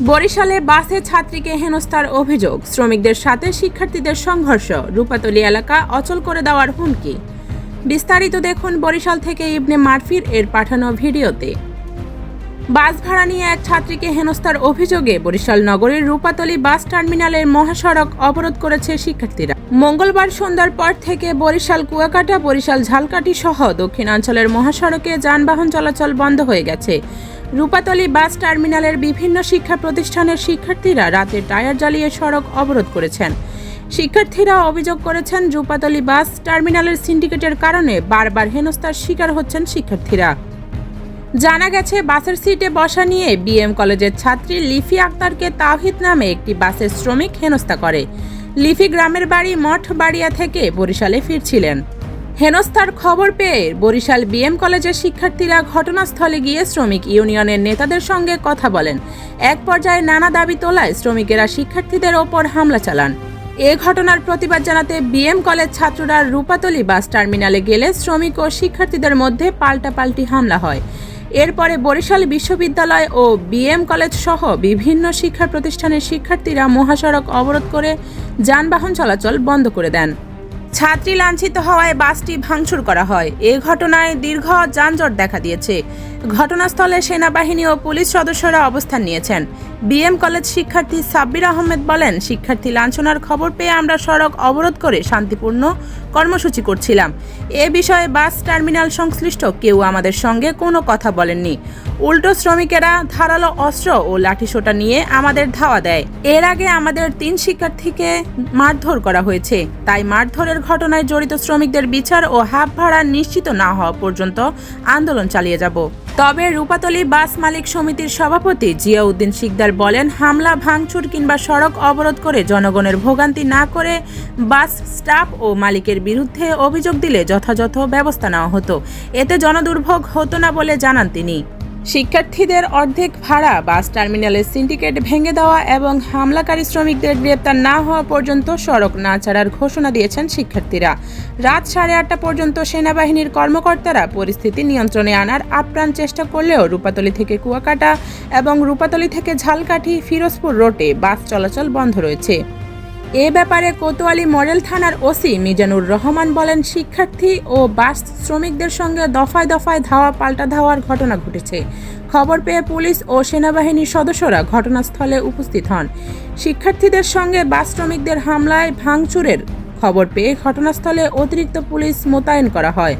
বরিশালে বাসে ছাত্রীকে হেনস্থার অভিযোগ। শ্রমিকদের সাথে শিক্ষার্থীদের সংঘর্ষ। রূপাতলি এলাকা অচল করে দেওয়ার হুমকি। বিস্তারিত দেখুন বরিশাল থেকে ইবনে মারফির এর পাঠানো ভিডিওতে। বাস ভাড়া নিয়ে এক ছাত্রীকে হেনস্থার অভিযোগে বরিশাল নগরের রূপাতলি বাস টার্মিনালের মহাসড়ক অবরোধ করেছে শিক্ষার্থীরা। মঙ্গলবার সন্ধ্যার পর থেকে বরিশাল কুয়াকাটা, বরিশাল ঝালকাঠি সহ দক্ষিণাঞ্চলের মহাসড়কে যানবাহন চলাচল বন্ধ হয়ে গেছে। রূপাতলী বাস টার্মিনালের বিভিন্ন শিক্ষা প্রতিষ্ঠানের শিক্ষার্থীরা রাতে টায়ার জ্বালিয়ে সড়ক অবরোধ করেছেন। শিক্ষার্থীরা অভিযোগ করেছেন, রূপাতলী বাস টার্মিনালের সিন্ডিকেটের কারণে বারবার হেনস্থার শিকার হচ্ছেন শিক্ষার্থীরা। জানা গেছে, বাসের সিটে বসা নিয়ে বিএম কলেজের ছাত্রী লিফি আক্তারকে তাওহিদ নামে একটি বাসের শ্রমিক হেনস্থা করে। লিফি গ্রামের বাড়ি মঠবাড়িয়া থেকে বরিশালে ফিরছিলেন। হেনস্থার খবর পেয়ে বরিশাল বিএম কলেজের শিক্ষার্থীরা ঘটনাস্থলে গিয়ে শ্রমিক ইউনিয়নের নেতাদের সঙ্গে কথা বলেন। এক পর্যায়ে নানা দাবি তোলায় শ্রমিকেরা শিক্ষার্থীদের ওপর হামলা চালান। এ ঘটনার প্রতিবাদ জানাতে বিএম কলেজ ছাত্ররা রূপাতলী বাস টার্মিনালে গেলে শ্রমিক ও শিক্ষার্থীদের মধ্যে পাল্টাপাল্টি হামলা হয়। এরপরে বরিশাল বিশ্ববিদ্যালয় ও বিএম কলেজ সহ বিভিন্ন শিক্ষা প্রতিষ্ঠানের শিক্ষার্থীরা মহাসড়ক অবরোধ করে যানবাহন চলাচল বন্ধ করে দেন। ছাত্রী লাঞ্ছিত হওয়ায় বাসটি ভাঙচুর করা হয়। এ ঘটনায় দীর্ঘ যানজট দেখা দিয়েছে। ঘটনাস্থলে সেনাবাহিনী ও পুলিশ সদস্যরা অবস্থান নিয়েছেন। বিএম কলেজ শিক্ষার্থী সাব্বির আহমেদ বলেন, শিক্ষার্থী লাঞ্ছনার খবর পেয়ে আমরা সড়ক অবরোধ করে শান্তিপূর্ণ কর্মসূচি করছিলাম। এ বিষয়ে বাস টার্মিনাল সংশ্লিষ্ট কেউ আমাদের সঙ্গে কোনো কথা বলেননি। উল্টো শ্রমিকেরা ধারালো অস্ত্র ও লাঠিসোটা নিয়ে আমাদের ধাওয়া দেয়। এর আগে আমাদের তিন শিক্ষার্থীকে মারধর করা হয়েছে। তাই মারধরের ঘটনায় জড়িত শ্রমিকদের বিচার ও হাফ ভাড়া নিশ্চিত না হওয়া পর্যন্ত আন্দোলন চালিয়ে যাব। তবে রূপাতলী বাস মালিক সমিতির সভাপতি জিয়াউদ্দিন শিকদার বলেন, হামলা, ভাঙচুর কিংবা সড়ক অবরোধ করে জনগণের ভোগান্তি না করে বাস স্টাফ ও মালিকের বিরুদ্ধে অভিযোগ দিলে যথাযথ ব্যবস্থা নেওয়া হতো। এতে জনদুর্ভোগ হতো না বলে জানান তিনি। শিক্ষার্থীদের অর্ধেক ভাড়া, বাস টার্মিনালের সিন্ডিকেট ভেঙে দেওয়া এবং হামলাকারী শ্রমিকদের গ্রেপ্তার না হওয়া পর্যন্ত সড়ক না ছাড়ার ঘোষণা দিয়েছেন শিক্ষার্থীরা। রাত সাড়ে আটটা পর্যন্ত সেনাবাহিনীর কর্মকর্তারা পরিস্থিতি নিয়ন্ত্রণে আনার আপ্রাণ চেষ্টা করলেও রূপাতলি থেকে কুয়াকাটা এবং রূপাতলি থেকে ঝালকাঠি, ফিরোজপুর রোডে বাস চলাচল বন্ধ রয়েছে। এ ব্যাপারে কোতোয়ালি মডেল থানার ওসি মিজানুর রহমান বলেন, শিক্ষার্থী ও বাস শ্রমিকদের সঙ্গে দফায় দফায় ধাওয়া, পাল্টা ধাওয়ার ঘটনা ঘটেছে। খবর পেয়ে পুলিশ ও সেনাবাহিনীর সদস্যরা ঘটনাস্থলে উপস্থিত হন। শিক্ষার্থীদের সঙ্গে বাস শ্রমিকদের হামলায় ভাঙচুরের খবর পেয়ে ঘটনাস্থলে অতিরিক্ত পুলিশ মোতায়েন করা হয়।